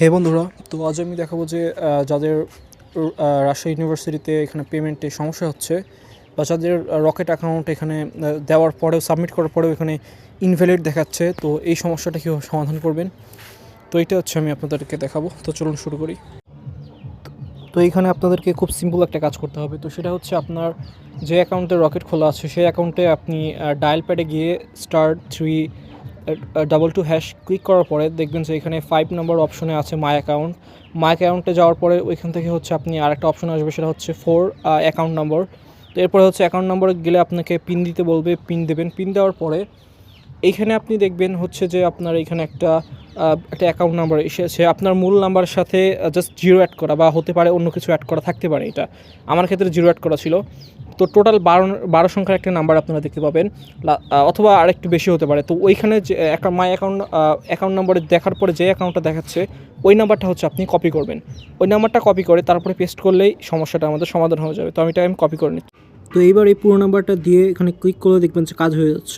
হে বন্ধুরা, তো আজ আমি দেখাবো যে যাদের রাজশাহী ইউনিভার্সিটিতে এখানে পেমেন্টে সমস্যা হচ্ছে বা যাদের রকেট অ্যাকাউন্ট এখানে দেওয়ার পরেও সাবমিট করার পরেও এখানে ইনভ্যালিড দেখাচ্ছে, তো এই সমস্যাটা কীভাবে সমাধান করবেন? তো এটা হচ্ছে আমি আপনাদেরকে দেখাবো। তো চলুন শুরু করি। তো এইখানে আপনাদেরকে খুব সিম্পল একটা কাজ করতে হবে। তো সেটা হচ্ছে আপনার যে অ্যাকাউন্টে রকেট খোলা আছে, সেই অ্যাকাউন্টে আপনি ডায়াল প্যাডে গিয়ে star three double two hash click করার পরে দেখবেন যে এখানে ফাইভ নম্বর অপশনে আছে মাই অ্যাকাউন্ট মাই অ্যাকাউন্টে যাওয়ার পরে ওইখান থেকে হচ্ছে আপনি আরেকটা অপশন আসবে, সেটা হচ্ছে ফোর অ্যাকাউন্ট নম্বর তো এরপরে হচ্ছে অ্যাকাউন্ট নম্বরে গেলে আপনাকে পিন দিতে বলবে পিন দেবেন। পিন দেওয়ার পরে এইখানে আপনি দেখবেন হচ্ছে যে আপনার এখানে একটা একটা অ্যাকাউন্ট নাম্বার এসেছে আপনার মূল নাম্বারের সাথে জাস্ট জিরো অ্যাড করা বা হতে পারে অন্য কিছু অ্যাড করা থাকতে পারে এটা। আমার ক্ষেত্রে জিরো অ্যাড করা ছিল। তো টোটাল বারো বারো সংখ্যার একটা নাম্বার আপনারা দেখতে পাবেন। অথবা আর একটু বেশি হতে পারে। তো ওইখানে যে মাই অ্যাকাউন্ট অ্যাকাউন্ট নম্বরে দেখার পরে যে অ্যাকাউন্টটা দেখাচ্ছে, ওই নাম্বারটা হচ্ছে আপনি কপি করবেন। ওই নাম্বারটা কপি করে তারপরে পেস্ট করলেই সমস্যাটা আমাদের সমাধান হয়ে যাবে। তো আমি এটা আমি কপি করে নিচ্ছি। তো এইবার এই পুরো নাম্বারটা দিয়ে এখানে ক্লিক করে দেখবেন যে কাজ হয়ে যাচ্ছে।